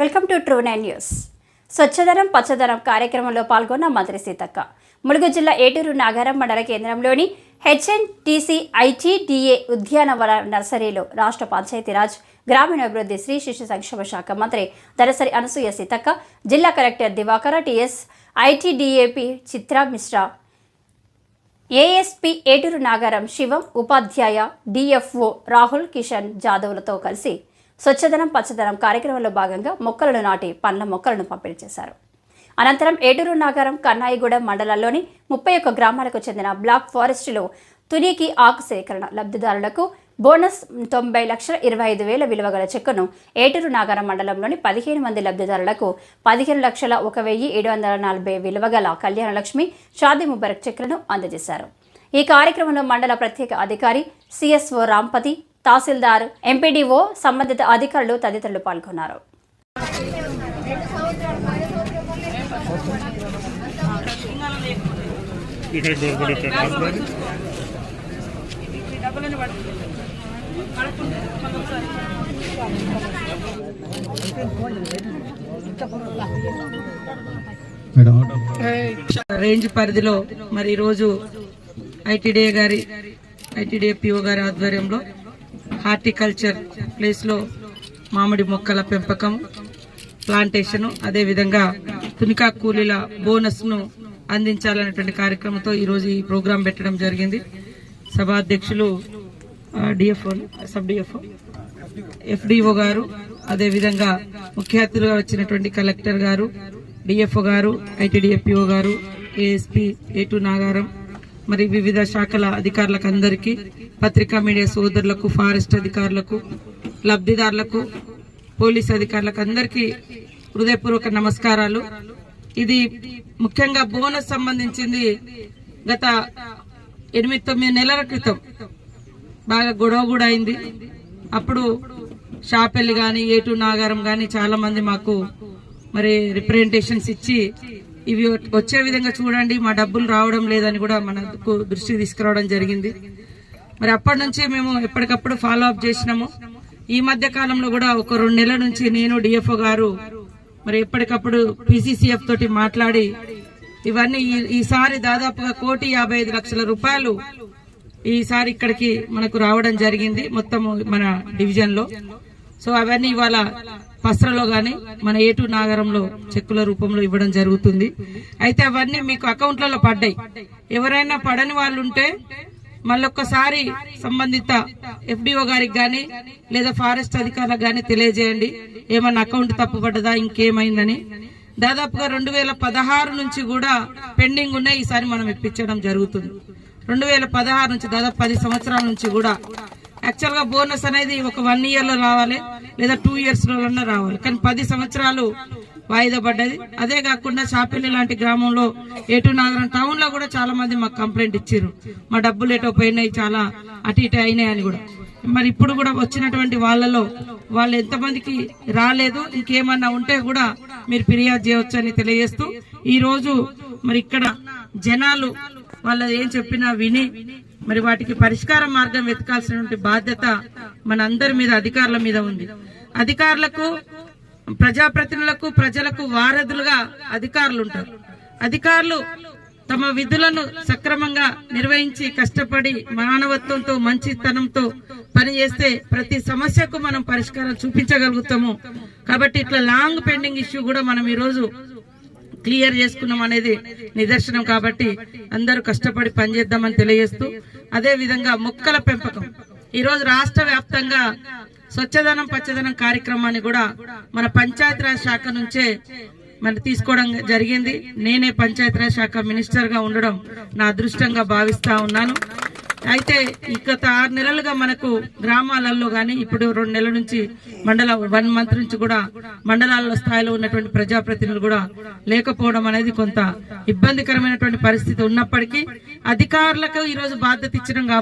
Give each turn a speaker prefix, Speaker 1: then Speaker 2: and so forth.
Speaker 1: Welcome to true nine news. స్వచ్ఛదనం పచ్చదనం కార్యక్రమంలో పాల్గొన్న మంత్రి సీతక్క. ములుగు జిల్లా ఏటూరు నాగారం మండల కేంద్రంలోని హెచ్ఎన్టీసీ ఐటీడీఏ ఉద్యానవన నర్సరీలో రాష్ట్ర పంచాయతీరాజ్ గ్రామీణాభివృద్ధి శ్రీ శిశు సంక్షేమ శాఖ మంత్రి దరసరి అనసూయ సీతక్క జిల్లా collector Divakara TS ITDAP Chitra Mishra ASP Eturu Nagaram Shivam Upadhyay DFO Rahul Kishan జాదవ్లతో కలిసి స్వచ్ఛదనం పచ్చదనం కార్యక్రమంలో భాగంగా మొక్కలను నాటి పండ్ల మొక్కలను పంపిణీ చేశారు. అనంతరం ఏటూరు నాగారం కన్నాయిగూడెం మండలాల్లోని ముప్పై ఒక్క గ్రామాలకు చెందిన బ్లాక్ ఫారెస్టులో తునికి ఆకు సేకరణ లబ్ధిదారులకు బోనస్ తొంభై లక్షల ఇరవై ఐదు వేల విలువ గల చెక్కును ఏటూరు నాగారం మండలంలోని పదిహేను మంది లబ్ధిదారులకు పదిహేను లక్షల ఒక వెయ్యి ఏడు వందల నలభై విలువ గల కళ్యాణలక్ష్మి షాది ముబారక్ చెక్కులను అందజేశారు. ఈ కార్యక్రమంలో మండల ప్రత్యేక అధికారి సిఎస్ఓ రాంపతి తహసీల్దార్ ఎంపీడీఓ సంబంధిత అధికారులు తదితరులు పాల్గొన్నారు.
Speaker 2: రేంజ్ పరిధిలో మరి ఈరోజు ఐటీడీఏ గారి ఐటీడీఏ పిఓ గారి ఆధ్వర్యంలో హార్టికల్చర్ ప్లేస్లో మామిడి మొక్కల పెంపకం ప్లాంటేషన్ అదేవిధంగా తునికా కూలీల బోనస్ను అందించాలనేటువంటి కార్యక్రమంతో ఈరోజు ఈ ప్రోగ్రాం పెట్టడం జరిగింది. సభాధ్యక్షులు డిఎఫ్ఓ సబ్ డిఎఫ్ఓ ఎఫ్డిఓ గారు అదేవిధంగా ముఖ్య అతిథిగా వచ్చినటువంటి కలెక్టర్ గారు డిఎఫ్ఓ గారు ఐటీడీఎఫ్పిఓ గారు ఏఎస్పీ ఏటు నాగారం మరి వివిధ శాఖల అధికారులకు అందరికీ పత్రికా మీడియా సోదరులకు ఫారెస్ట్ అధికారులకు లబ్ధిదారులకు పోలీస్ అధికారులకు అందరికీ హృదయపూర్వక నమస్కారాలు. ఇది ముఖ్యంగా బోనస్ సంబంధించింది గత ఎనిమిది తొమ్మిది నెలల క్రితం బాగా గొడవ కూడా అయింది. అప్పుడు షాపెల్లి కానీ ఏటు నాగారం కానీ చాలామంది మాకు మరి రిప్రజెంటేషన్స్ ఇచ్చి ఇవి వచ్చే విధంగా చూడండి మా డబ్బులు రావడం లేదని కూడా మనకు దృష్టికి తీసుకురావడం జరిగింది. మరి అప్పటి నుంచి మేము ఎప్పటికప్పుడు ఫాలో అప్ చేసినాము. ఈ మధ్య కాలంలో కూడా ఒక రెండు నెలల నుంచి నేను డిఎఫ్ఓ గారు మరి ఎప్పటికప్పుడు పిసిసిఎఫ్ తోటి మాట్లాడి ఇవన్నీ ఈసారి దాదాపుగా కోటి యాభై ఐదు లక్షల రూపాయలు ఈసారి ఇక్కడికి మనకు రావడం జరిగింది మొత్తం మన డివిజన్లో. సో అవన్నీ ఇవాళ పస్రలో కానీ మన ఏటు నాగరంలో చెక్కుల రూపంలో ఇవ్వడం జరుగుతుంది. అయితే అవన్నీ మీకు అకౌంట్లలో పడ్డాయి. ఎవరైనా పడని వాళ్ళు ఉంటే మళ్ళొక్కసారి సంబంధిత ఎఫ్డిఓ గారికి కానీ లేదా ఫారెస్ట్ అధికారులకు కానీ తెలియజేయండి. ఏమన్నా అకౌంట్ తప్పుపడ్డదా ఇంకేమైందని. దాదాపుగా రెండు వేల పదహారు నుంచి కూడా పెండింగ్ ఉన్నాయి. ఈసారి మనం ఇప్పించడం జరుగుతుంది. రెండు వేల పదహారు నుంచి దాదాపు పది సంవత్సరాల నుంచి కూడా యాక్చువల్గా బోనస్ అనేది ఒక వన్ ఇయర్లో రావాలి. లేదా టూ ఇయర్స్లో రావాలి. కానీ పది సంవత్సరాలు వాయిదా పడ్డది. అదే కాకుండా చాపెల్లి లాంటి గ్రామంలో ఏటు నాగరం టౌన్లో కూడా చాలా మంది మాకు కంప్లైంట్ ఇచ్చారు మా డబ్బులు ఎటో పోయినాయి చాలా అటు ఇటు అయినాయి అని కూడా. మరి ఇప్పుడు కూడా వచ్చినటువంటి వాళ్ళలో వాళ్ళు ఎంతమందికి రాలేదు ఇంకేమన్నా ఉంటే కూడా మీరు ఫిర్యాదు చేయవచ్చు అని తెలియజేస్తూ ఈరోజు మరి ఇక్కడ జనాలు వాళ్ళ ఏం చెప్పినా విని మరి వాటికి పరిష్కార మార్గం వెతకాల్సినటువంటి బాధ్యత మన అందరి మీద అధికారుల మీద ఉంది. అధికారులకు ప్రజాప్రతినిధులకు ప్రజలకు వారధులుగా అధికారులు ఉంటారు అధికారులు తమ విధులను సక్రమంగా నిర్వహించి కష్టపడి మానవత్వంతో మంచితనంతో పనిచేస్తే ప్రతి సమస్యకు మనం పరిష్కారం చూపించగలుగుతాము. కాబట్టి ఇట్లా లాంగ్ పెండింగ్ ఇష్యూ కూడా మనం ఈరోజు క్లియర్ చేసుకున్నాం అనేది నిదర్శనం. కాబట్టి అందరూ కష్టపడి పనిచేద్దామని తెలియజేస్తూ అదేవిధంగా మొక్కల పెంపకం. ఈరోజు రాష్ట్ర వ్యాప్తంగా స్వచ్ఛదనం పచ్చదనం కార్యక్రమాన్ని కూడా మన పంచాయతీరాజ్ శాఖ నుంచే మన తీసుకోవడం జరిగింది. నేనే పంచాయతీరాజ్ శాఖ మినిస్టర్గా ఉండడం నా అదృష్టంగా భావిస్తా ఉన్నాను. అయితే గత ఆరు నెలలుగా మనకు గ్రామాలలో కానీ ఇప్పుడు రెండు నెలల నుంచి మండల వన్ మంత్ నుంచి కూడా మండలాల స్థాయిలో ఉన్నటువంటి ప్రజాప్రతినిధులు కూడా లేకపోవడం అనేది కొంత ఇబ్బందికరమైనటువంటి పరిస్థితి ఉన్నప్పటికీ అధికారులకు ఈరోజు బాధ్యత ఇచ్చడం